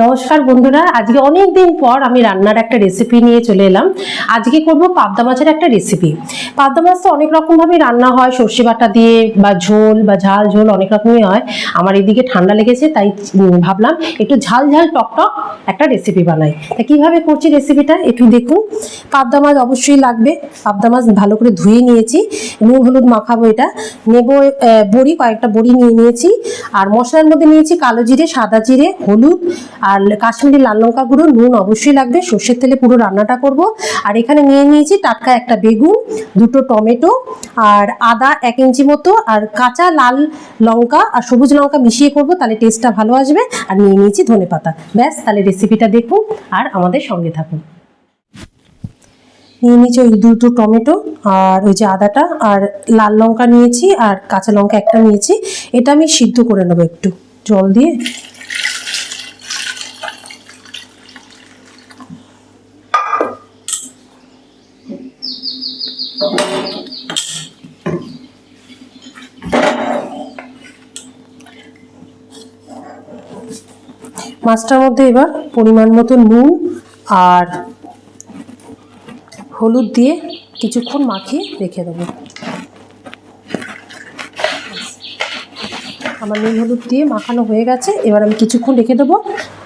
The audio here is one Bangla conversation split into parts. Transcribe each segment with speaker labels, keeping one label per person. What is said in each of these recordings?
Speaker 1: নমস্কার বন্ধুরা, আজকে অনেক দিন পর আমি রান্নার একটা রেসিপি নিয়ে চলে এলাম। আজকে করব পাবদা মাছের একটা রেসিপি পাবদা মাছ তো অনেক রকমভাবে রান্না হয়, সর্ষে বাটা দিয়ে বা ঝোল বা ঝাল ঝোল অনেক রকমই হয়। আমার এদিকে ঠান্ডা লেগেছে, তাই ভাবলাম একটু ঝাল ঝাল টক টক একটা রেসিপি বানাই। তা কীভাবে করছি রেসিপিটা একটু দেখুন। পাবদা মাছ অবশ্যই লাগবে। পাবদা মাছ ভালো করে ধুয়ে নিয়েছি, নুন হলুদ মাখাবো এটা। নেব বড়ি, কয়েকটা বড়ি নিয়ে নিয়েছি। আর মশলার মধ্যে নিয়েছি কালো জিরে, সাদা জিরে, হলুদ আর কাশ্মীরি লাল লঙ্কা গুঁড়ো, নুন অবশ্যই লাগবে, সর্ষের তেলে পুরো রান্নাটা করব। আর এখানে নিয়ে নিয়েছি টাটকা একটা বেগুন, দুটো টমেটো, আর আদা এক ইঞ্চি মতো, আর কাঁচা লাল লঙ্কা আর সবুজ লঙ্কা মিশিয়ে করব, তাহলে টেস্টটা ভালো আসবে। আর নিয়ে নিয়েছি ধনে পাতা। ব্যাস, তাহলে রেসিপিটা দেখুন আর আমাদের সঙ্গে থাকুন। নিয়ে নিয়েছি ওই দুটো টমেটো আর ওই যে আদাটা, আর লাল লঙ্কা নিয়েছি আর কাঁচা লঙ্কা একটা নিয়েছি। এটা আমি সিদ্ধ করে নেব একটু, জল দিয়ে। মাছটার মধ্যে এবার পরিমাণ মতো নুন আর হলুদ দিয়ে কিছুক্ষণ মাখিয়ে রেখে দেবো। আমার নুন হলুদ দিয়ে মাখানো হয়ে গেছে, এবার আমি কিছুক্ষণ রেখে দেবো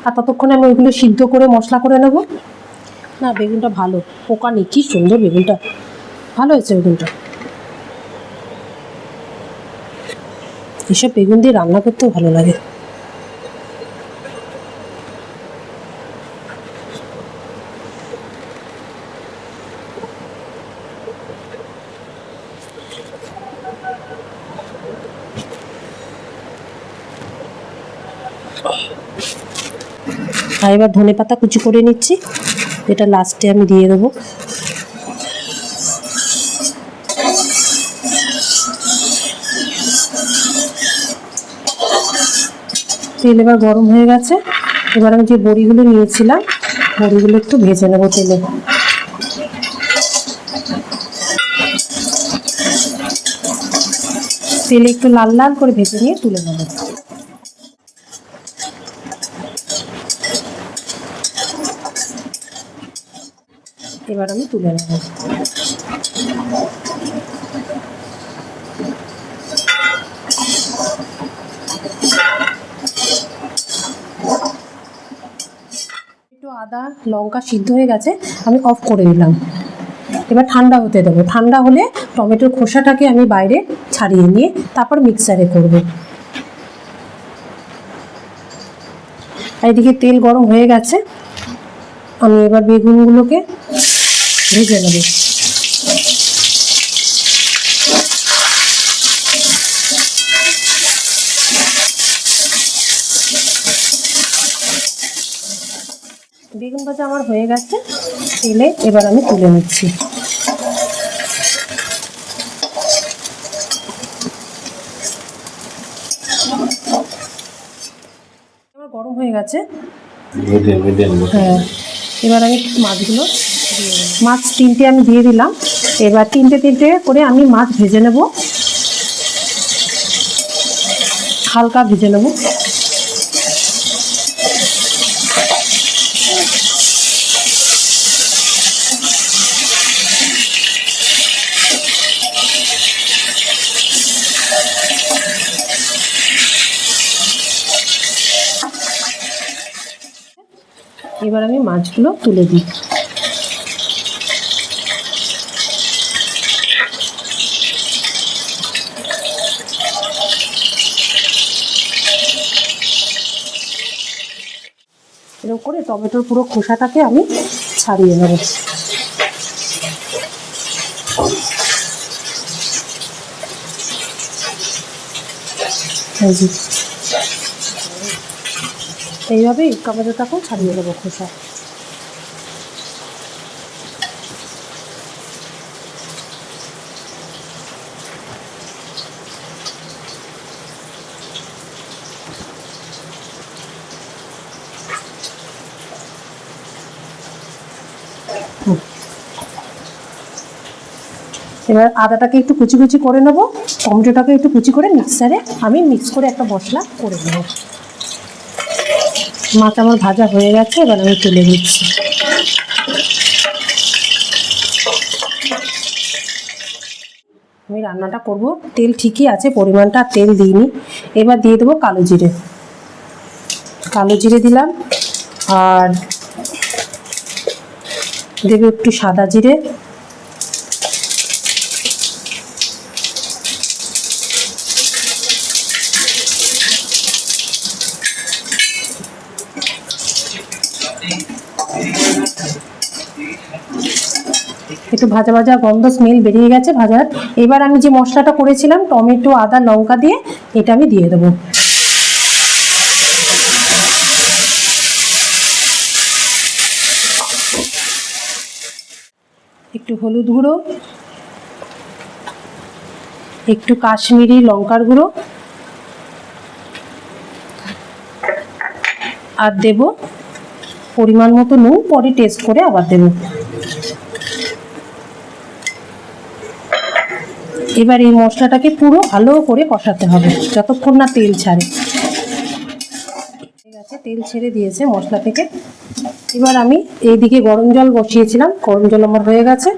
Speaker 1: আর ততক্ষণে আমি ওইগুলো সিদ্ধ করে, মশলা করে নেব। না, বেগুনটা ভালো, পোকা নেই, কি সুন্দর বেগুনটা। ভালো হয়েছে বেগুনটা। এসব বেগুন দিয়ে রান্না করতেও ভালো লাগে। আর এবার ধনে পাতা কুচি করে নিচ্ছি। এটা লাস্টে আমি দিয়ে দেবো। তেল এবার গরম হয়ে গেছে। এবার আমি যে বড়িগুলো নিয়েছিলাম, বড়িগুলো একটু ভেজে নেব তেলে। তেলে একটু লাল লাল করে ভেজে নিয়ে তুলে নেব। এবার আমি তুলে নেব। আদা, লঙ্কা সিদ্ধ হয়ে গেছে, আমি অফ করে দিলাম এবার ঠান্ডা হতে দেবো। ঠান্ডা হলে টমেটোর খোসাটাকে আমি বাইরে ছাড়িয়ে নিয়ে তারপর মিক্সারে করব। এদিকে তেল গরম হয়ে গেছে। আমি এবার বেগুনগুলোকে ভেজে নেব বেগুন ভাজা আমার হয়ে গেছে তেলে এবার আমি তুলে নিচ্ছি। গরম হয়ে গেছে। হ্যাঁ এবার আমি মাছগুলো। মাছ তিনটে আমি দিয়ে দিলাম। এবার তিনটে তিনটে করে আমি মাছ ভেজে নেব। হালকা ভেজে নেব। এবার আমি মাছগুলো তুলে দিই। এরকম করে টমেটোর পুরো খোসাটাকে আমি ছাড়িয়ে নেব। এইভাবেই টমেটোটাকেও ছাড়িয়ে নেব খোসা। এবার আদাটাকে একটু কুচি কুচি করে নেব, টমেটোটাকে একটু কুচি করে মিক্সারে আমি মিক্স করে একটা মশলা করে নেব। মাছ আমার ভাজা হয়ে গেছে, এবার আমি তুলে দিচ্ছি আমি রান্নাটা করব, তেল ঠিকই আছে, পরিমাণটা তেল দিইনি। এবার দিয়ে দেবো কালো জিরে। কালো জিরে দিলাম, আর দেবে একটু সাদা জিরে। একটু ভাজা ভাজা গন্ধ স্মেল বেরিয়ে গেছে ভাজার। এবার আমি যে মশলাটা করেছিলাম, টমেটো, আদা, লঙ্কা দিয়ে, এটা আমি দিয়ে দেবো। একটু হলুদ গুঁড়ো, একটু কাশ্মীরি লঙ্কার গুঁড়ো, আর দেব পরিমাণ মতো নুন, পরে টেস্ট করে আবার দেবো। এবার এই মশলাটাকে পুরো ভালো করে কষাতে হবে, যতক্ষণ না তেল ছাড়ে। ঠিক আছে, তেল ছেড়ে দিয়েছে মশলা থেকে। এবার আমি এইদিকে গরম জল বসিয়েছিলাম, গরম জল আমার হয়ে গেছে।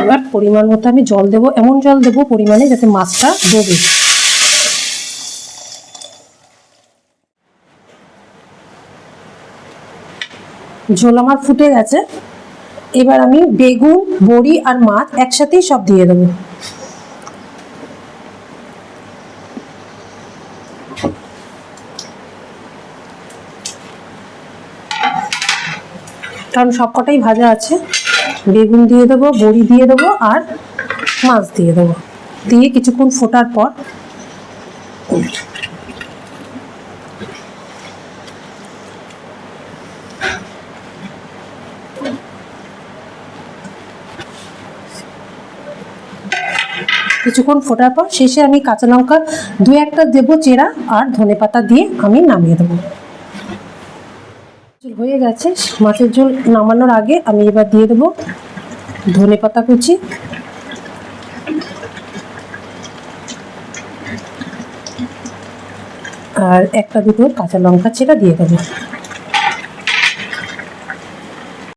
Speaker 1: এবার পরিমাণ মতো আমি জল দেবো, এমন জল দেবো পরিমাণে যাতে মাছটা দেবে ঝোল আমার ফুটে গেছে। এবার আমি বেগুন, বড়ি আর মাছ একসাথেই সব দিয়ে দেবো। কারণ সবকটাই ভাজা আছে। বেগুন দিয়ে দেবো, বড়ি দিয়ে দেবো আর মাছ দিয়ে দেবো। দিয়ে কিছুক্ষণ ফোটার পর কিছুক্ষণ ফোটার পর শেষে আমি কাঁচা লঙ্কা দু একটা দেবো চেরা আর ধনে পাতা দিয়ে আমি নামিয়ে দেবো। হয়ে গেছে। মাছের ঝোল নামানোর আগে আমি এবার দিয়ে দেবো ধনে পাতা কুচি। আর একটা দুটো কাঁচা লঙ্কা চেরা দিয়ে দেবো।